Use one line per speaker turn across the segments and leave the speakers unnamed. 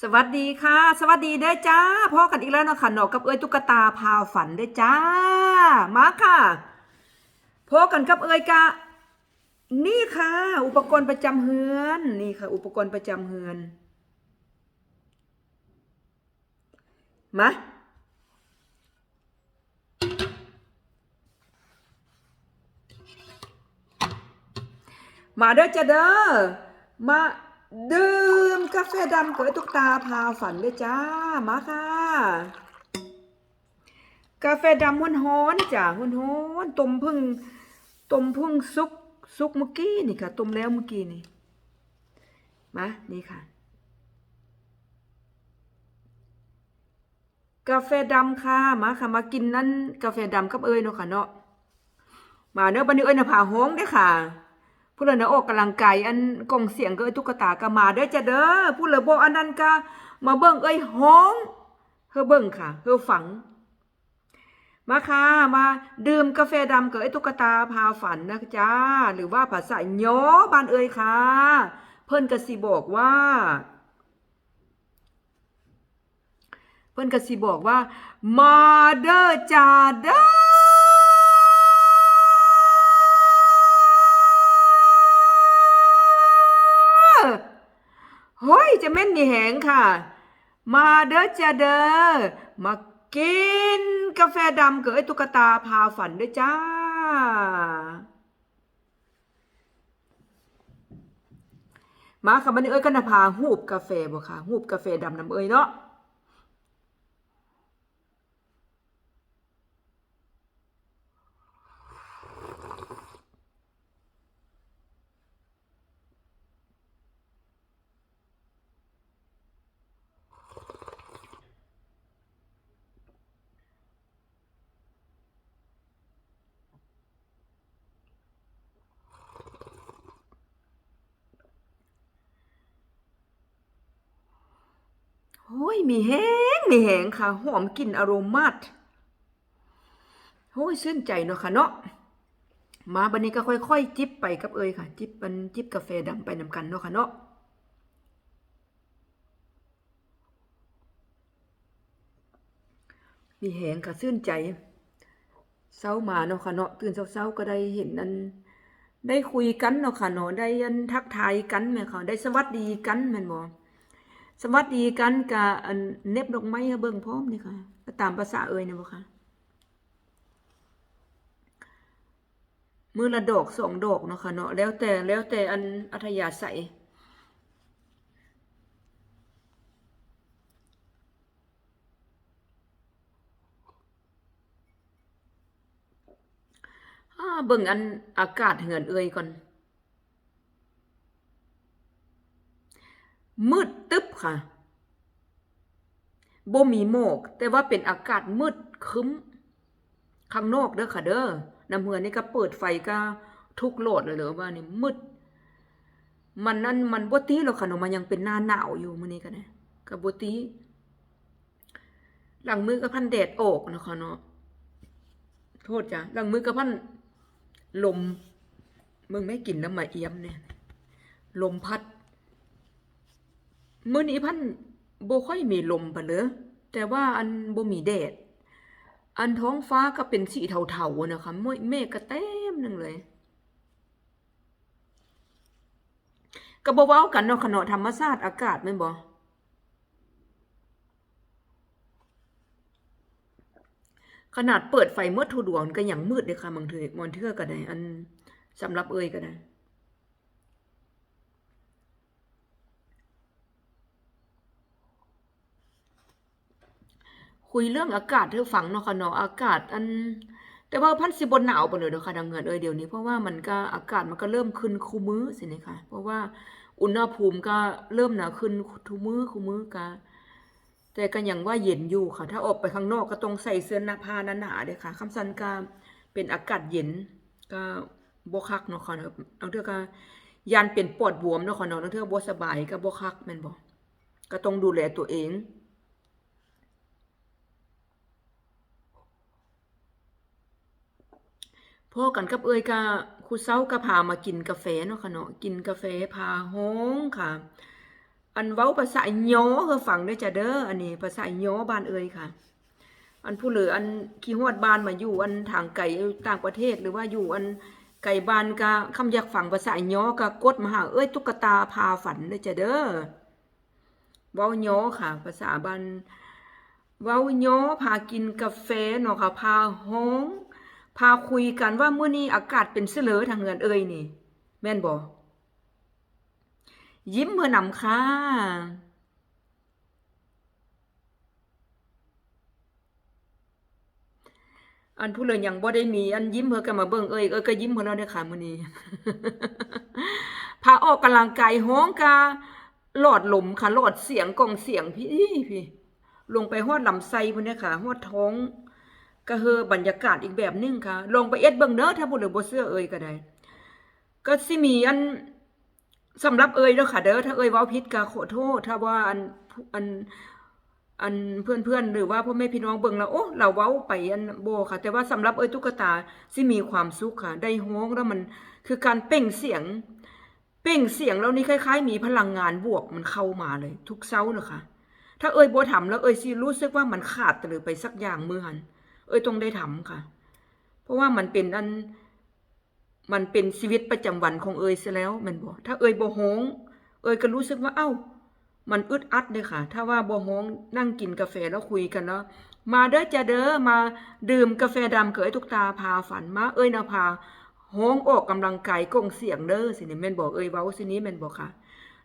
สวัสดีค่ะ สวัสดีเด้อจ้าพ่อกันอีกแล้วเนาะค่ะเนาะกับเอ้ยตุ๊กตาพาฝันเด้อจ้า มาค่ะพ่อกันกับเอ้ยกะ นี่ค่ะ อุปกรณ์ประจำเฮือน นี่ค่ะ อุปกรณ์ประจำเฮือนมามาเด้อจ้าเด้อมาเดื่ม กาแฟดำกับตุ๊กตาพาฝันเด้อจ้า มาค่ะ กาแฟดำฮ้อนๆจ้ะฮ้อนๆต้มพึ่งต้มพึ่งซุกซุกเมื่อกี้นี่ค่ะต้มแล้วเมื่อกี้นี่มานี่ค่ะ กาแฟดำค่ะมาค่ะมากินนั่นกาแฟดำกับเอ้ยเนาะค่ะเนาะมาเนาะบันนี้เอ้ยน่ะพาฮ้องเด้อค่ะ ผู้เลยนะออกกำลังกายอันกล่องเสียงก็ไอ้ตุ๊กตาก็มาเด้อจ้ะเด้อผู้เลยบอกอันนั้นก็มาเบิ่งเอ้ยฮ้องเฮอเบิ่งค่ะเฮอฝัง มาค่ะมาดื่มกาแฟดำกับไอ้ตุ๊กตาพาฝันนะจ้าหรือว่าภาษาย้อบ้านเอ้ยค่ะ เพิ่นก็สิบอกว่า เพิ่นก็สิบอกว่า มาเด้อจ้าเด้อ จะแม่นนี่แหงค่ะ มาเด้อจ้าเด้อมากินกาแฟดำกับไอ้ตุ๊กตาพาฝันเด้อจ้า มาค่ะมันเอ้ยกันพาหูบกาแฟบ่ค่ะหูบกาแฟดำน้ำเอ้ยเนาะ โอ้ยมีแห้งมีแหงค่ะ หอมกลิ่นอโรมาตโอ้ยชื่นใจเนาะค่ะเนาะมาบันนี้ก็ค่อยๆ จิบไปกับเอยค่ะ จิบมันจิบกาแฟดำไปนำกันเนาะค่ะเนาะมีแหงค่ะชื่นใจเช้ามาเนาะค่ะเนาะตื่นเช้าๆก็ได้เห็นอันได้คุยกันเนาะค่ะเนาะได้อันทักทายกันแม่ค่ะได้สวัสดีกันแม่นบ่ สวัสดีกันกับเน็บดอกไม้เบิ่งพร้อมนี่ค่ะก็ตามภาษาเอ่ยนะบ่ค่ะมือละดอกสองดอกเนาะค่ะเนาะแล้วแต่แล้วแต่อันอัธยาศัยเบิ่งอันอากาศเหือนเอ่ยก่อน มืดตึ๊บค่ะบ่มีหมอกแต่ว่าเป็นอากาศมืดคึ้ม ข้างนอกเด้อค่ะเด้อน้ำเหือนี่ก็เปิดไฟก็ทุกโหลดเลยเหรอว่านี่มืด มันนั่นมันบ่ตีหรอกค่ะเนาะมันยังเป็นหน้าหนาวอยู่มื้อนี้ก็นะก็บ่ตีหลังมือก็พันแดดออกนะค่ะเนาะโทษจ้ะหลังมือก็พันลมมึงไม่กินน้ำมาเอี้ยมเนี่ย ลมพัด มื้อนี้พันบ่ค่อยมีลมปานเด้อแต่ว่าอันบ่มีแดด อันท้องฟ้าก็เป็นสีเทาๆนะคะเมฆเมฆก็เต็มหนึงเลยก็บ่เว้ากันเนาะขเนาะธรรมชาติอากาศแม่นบ่ขนาดเปิดไฟมืดทุดวงก็ยังมืดเลยค่ะบางเทื่อบางเทื่อก็ได้อันสำหรับเอ่ยก็ได้ คุยเรื่องอากาศเธอฟังเนาะค่ะเนาะอากาศอัน แต่ว่าพันสิบนหนาวปนเลยเนาะค่ะดังเงินเอยเดี๋ยวนี้เพราะว่ามันก็อากาศมันก็เริ่มขึ้นคูมื้อสิเนี่ยค่ะเพราะว่าอุณหภูมิก็เริ่มหนาวขึ้นทุมื้อคูมื้อก็แต่ก็ยังว่าเย็นอยู่ค่ะ ถ้าออกไปข้างนอกก็ต้องใส่เสื้อหน้าผ้าหนาๆเด้ค่ะคำสันก็เป็นอากาศเย็นก็บ่คักเนาะค่ะเนาะเอาเทื่อก็ยานเป็นปอดบวมเนาะค่ะเนาะเอาเทื่อบ่สบายก็บ่คักแม่นบ่ก็ต้องดูแลตัวเอง พ่อกันกับเอ่ยกะครูเซ้าก็พามากินกาแฟเนาะค่ะเนาะกินกาแฟพาฮ้องค่ะ อันเว้าภาษาย้อเฮอฟังด้อจ้ะเด้ออันนี้ภาษาย้อบ้านเอ่ยค่ะ อันผู้เหลืออันขี้ฮอดบ้านมาอยู่อันทางไกลต่างประเทศหรือว่าอยู่อันไกลบ้านก็คำอยากฟังภาษาย้อก็กดมาหาเอ้ยตุ๊กตาพาฝันด้อจ้ะเด้อเว้าย้อค่ะ ภาษาบ้านเว้าย้อพากินกาแฟเนาะค่ะพาฮ้อง พาคุยกันว่าเมื้อนี้อากาศเป็นเสลอทางเงินเอ่ยนี่ แม่นบ่ยิ้มเพื่อนำค่ะอันผู้เลยยังบ่ได้มี อันยิ้มเพื่อกันมาเบิ่งเอ้ยเอ้ยก็ยิ้มเพอเราได้ค่ะมื้อนี้พาออกกำลังกายฮ้องกาหลอดลมค่ะหลอดเสียงกล่องเสียงพี่พี่ลงไปฮอดลำไส้พุ่นเนี่ยค่ะฮอดท้อง ก็เฮอบรรยากาศอีกแบบหนึงค่ะ ลองไปเอ็ดเบิ่งเด้อถ้าบ่เหลือบ่เสื้อเอ่ยก็ได้ ก็สิมีอันสำหรับเอ่ยเด้อค่ะเด้อถ้าเอ่ยเว้าผิดก็ขอโทษ ถ้าว่าอันอันอันเพื่อนๆ หรือว่าพ่อแม่พี่น้องเบิ่งแล้วโอ้เราเว้าไปอันโบค่ะ แต่ว่าสำหรับเอ่ยตุ๊กตาสิมีความสุขค่ะ ได้ฮ้องแล้วมันคือการเป่งเสียง เป่งเสียงแล้วนี่คล้าย ๆ มีพลังงานบวกมันเข้ามาเลย ทุกเช้านะคะถ้าเอ่ยโบ่ทำแล้วเอ่ยสิรู้สึกว่ามันขาดหรือไปสักอย่างมือหัน อ้ยต้องได้ทำค่ะ เพราะว่ามันเป็นอัน มันเป็นชีวิตประจำวันของเอยซะแล้วแมันบอกถ้าเอยบ่ฮ้องเอยก็รู้สึกว่าเอ้า มันอึดอัดเลยค่ะ ถ้าว่าบ่ฮ้องนั่งกินกาแฟแล้วคุยกันแล้วมาเด้อจ้าเด้อมาดื่มกาแฟดำเกยทุกตาพาฝันมาเอ้ยนะพาฮ้องออกกำลังกายกงเสียงเด้อสินี่แม่นบอกเอ้ยเว้าสินี้แม่นบอกค่ะ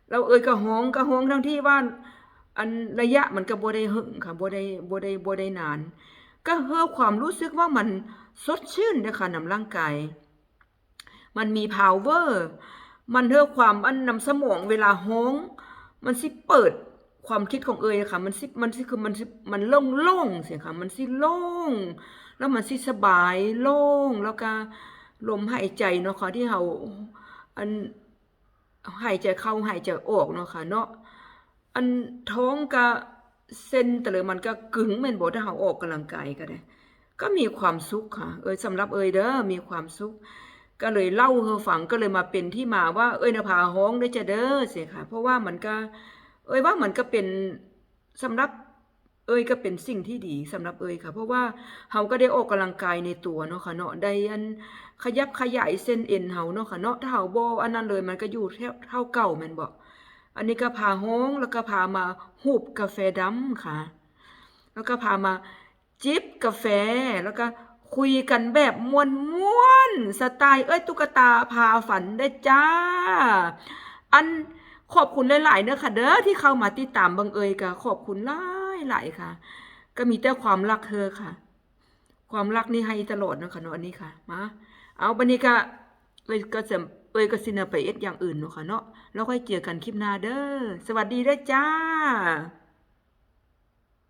แล้วเอ้ยก็ฮ้องก็ฮ้องทั้งที่ว่าอันระยะมันก็บ่ได้หึงค่ะบ่ได้บ่ได้บ่ได้นาน ก็เฮอความรู้สึกว่ามันสดชื่นเด้อค่ะนำร่างกาย มันมี power มันเฮอความอันนำสมองเวลาฮ้องมันสิเปิดความคิดของเอยค่ะ มันสิมันสิคือมันสิมันโล่งๆเสียค่ะ มันสิโล่ง แล้วมันสิสบายโล่งแล้วก็ลมหายใจเนาะค่ะที่เฮาอันหายใจเข้าหายใจออกเนาะค่ะเนาะอันท้องก็ เส้นแต่เลยมันก็กึ่งแม่นบ่ถ้าเฮาออกกำลังกายก็ได้ ก็มีความสุขค่ะ เอ้ยสำหรับเอ้ยเด้อมีความสุข ก็เลยเล่าให้ฟังก็เลยมาเป็นที่มาว่า เอ้ยนภาฮ้องได้จะเด้อเสียค่ะ เพราะว่ามันก็ เอ้ยว่ามันก็เป็นสำหรับเอ้ยก็เป็นสิ่งที่ดีสำหรับเอ้ยค่ะ เพราะว่าเฮาก็ได้ออกกำลังกายในตัวเนาะค่ะเนาะได้อันขยับขยายเส้นเอ็นเฮาเนาะค่ะเนาะถ้าเฮาบ่อันนั้นเลยมันก็อยู่เท่าเท่าเก่าแม่นบ่อั อันนี้ก็พาฮ้องแล้วก็พามาหูบกาแฟดำค่ะ แล้วก็พามาจิบกาแฟแล้วก็คุยกันแบบมวนมวนๆสไตล์เอ้ยตุ๊กตาพาฝันได้จ้า อันขอบคุณหลายๆเด้อค่ะเด้อที่เข้ามาติดตามบังเอยก็ขอบคุณหลายหลายๆค่ะ ก็มีแต่ความรักเธอค่ะ ความรักนี่ให้ตลอดเนาะค่ะเนาะอันนี้ค่ะมาเอาบันนี้ก็เอ้ยก็จะ เอ้ยก็สิเนะไปเอ็ดอย่างอื่นเนาะค่ะเนาะแล้วค่อยเจอกันคลิปหน้าเด้อสวัสดีเด้อจ้า